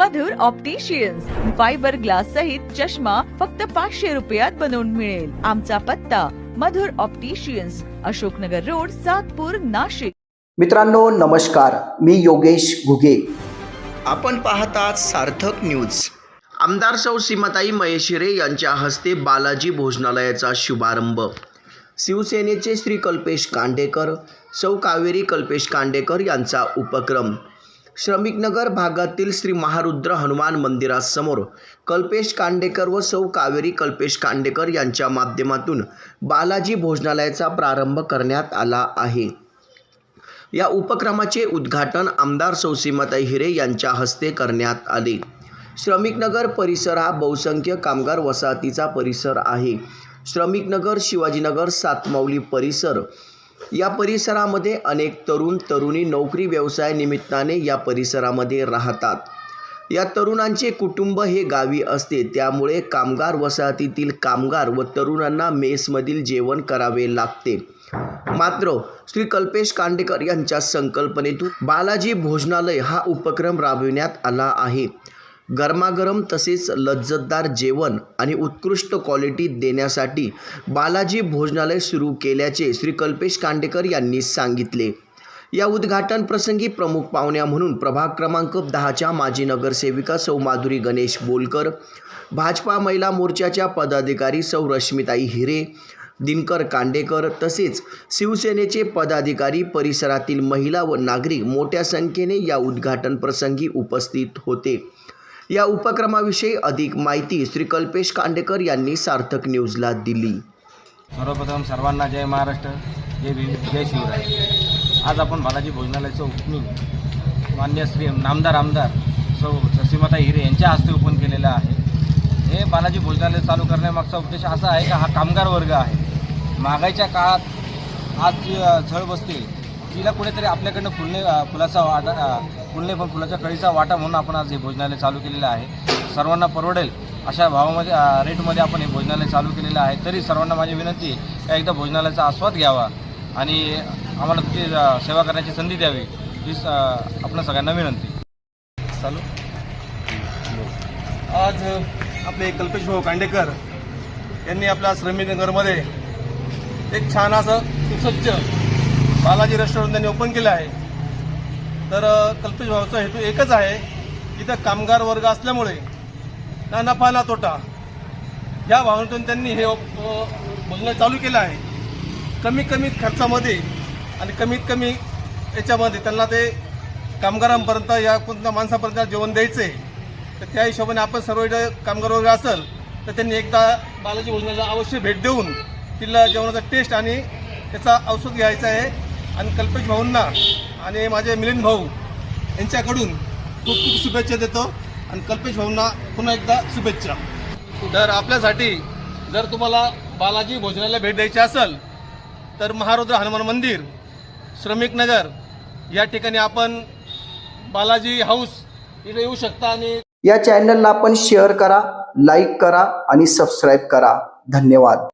मधुर opticians fibre glass सहित चष्मा फक्त पाचशे रुपयात बनवून मिळेल. आमचा पत्ता मधुर ऑप्टिशियन्स अशोकनगर रोड सातपूर नाशिक. मित्रांनो नमस्कार. मी योगेश घुगे. आपण पाहतात सार्थक न्यूज आमदार सौ सीमाताई महेशिरे यांच्या हस्ते बालाजी भोजनालयाचा शुभारंभ. शिवसेनेचे श्री कल्पेश कांडेकर सौ कावेरी कल्पेश कांडेकर यांचा उपक्रम. श्रमिकनगर भागातील श्री महारुद्र हनुमान मंदिरासमोर कल्पेश कांडेकर व सौ कावेरी कल्पेश कांडेकर यांच्या माध्यमातून बालाजी भोजनालयाचा प्रारंभ करण्यात आला आहे. या उपक्रमाचे उद्घाटन आमदार सौसीमाताई हिरे यांच्या हस्ते करण्यात आले. श्रमिकनगर परिसर हा बहुसंख्य कामगार वसाहतीचा परिसर आहे. श्रमिकनगर शिवाजीनगर सातमाऊली परिसर या परिसरामध्ये अनेक तरुण तरुणी नोकरी व्यवसाय निमित्ताने या परिसरामध्ये राहतात. या तरुणांचे कुटुंब हे गावी असते. त्यामुळे कामगार वसाहतीतील कामगार व तरुणांना मेसमधील जेवण करावे लागते. मात्र श्री कल्पेश कांडेकर यांच्या संकल्पनेतून बालाजी भोजनालय हा उपक्रम राबविण्यात आला आहे. गरमागरम तसेच लज्जतदार जेवण आणि उत्कृष्ट क्वालिटी देण्यासाठी बालाजी भोजनालय सुरू केल्याचे श्री कल्पेश कांडेकर यांनी सांगितले. या उद्घाटन प्रसंगी प्रमुख पाहुण्या म्हणून प्रभाग क्रमांक दहाच्या माजी नगरसेविका सौ माधुरी गणेश बोलकर भाजपा महिला मोर्चाच्या पदाधिकारी सौ रश्मिताई हिरे दिनकर कांडेकर तसेच शिवसेनेचे पदाधिकारी परिसरातील महिला व नागरिक मोठ्या संख्येने या उद्घाटन प्रसंगी उपस्थित होते. या उपक्रमाविषयी अधिक माहिती श्री कल्पेश कांडेकर यांनी सार्थक न्यूजला दिली. सर्वप्रथम सर्वांना जय महाराष्ट्र जय भीम जय शिवराय. आज आपण बालाजी भोजनालयाचं ओपनिंग मान्य श्री नामदार आमदार सौ ससीमाता हिरे यांच्या हस्ते ओपन केलेलं आहे. हे बालाजी भोजनालय चालू करण्यामागचा उद्देश असा आहे का हा कामगार वर्ग आहे. महागाईच्या काळात आज जी झळ बसते तिला कुठेतरी आपल्याकडनं फुलणे फुलाचा वाटा फुलणे पण फुलाच्या कळीचा वाटा म्हणून आपण आज हे भोजनालय चालू केलेलं आहे. सर्वांना परवडेल अशा भावामध्ये रेटमध्ये आपण हे भोजनालय चालू केलेलं आहे. तरी सर्वांना माझी विनंती आहे एकदा भोजनालयाचा आस्वाद घ्यावा आणि आम्हाला तुमची सेवा करण्याची संधी द्यावी. ही आपण सगळ्यांना विनंती. चालू. आज आपले कल्पेश भाऊ कांडेकर यांनी आपल्या श्रमिकनगरमध्ये एक छान असं सुसज्ज बालाजी रेस्टॉरंट त्यांनी ओपन केलं आहे. तर कल्पेश भाऊचा हेतू एकच आहे इथं कामगार वर्ग असल्यामुळे ना नफा ना तोटा. या भावनेतून त्यांनी हे बोलणं चालू केलं आहे. कमी कमीत खर्चामध्ये आणि कमीत कमी याच्यामध्ये त्यांना ते कामगारांपर्यंत या कोणत्या माणसापर्यंत जेवण द्यायचं आहे तर त्या हिशोबाने आपण सर्व इथं कामगार वर्ग असेल तर त्यांनी एकदा बालाजी भोजनाला अवश्य भेट देऊन तिला जेवणाचा टेस्ट आणि त्याचा औषध घ्यायचा आहे. आणि कल्पेश भाऊंना आणि माझे मिलिंद भाऊ यांच्याकडून खूप खूप शुभेच्छा देतो. आणि कल्पेश भाऊंना पुन्हा एकदा शुभेच्छा. तर आपल्यासाठी जर तुम्हाला बालाजी भोजनाला भेट द्यायची असेल तर महारुद्र हनुमान मंदिर श्रमिक नगर या ठिकाणी आपण बालाजी हाऊस इथे येऊ शकता आणि या चॅनलला आपण शेअर करा लाईक करा आणि सबस्क्राईब करा. धन्यवाद.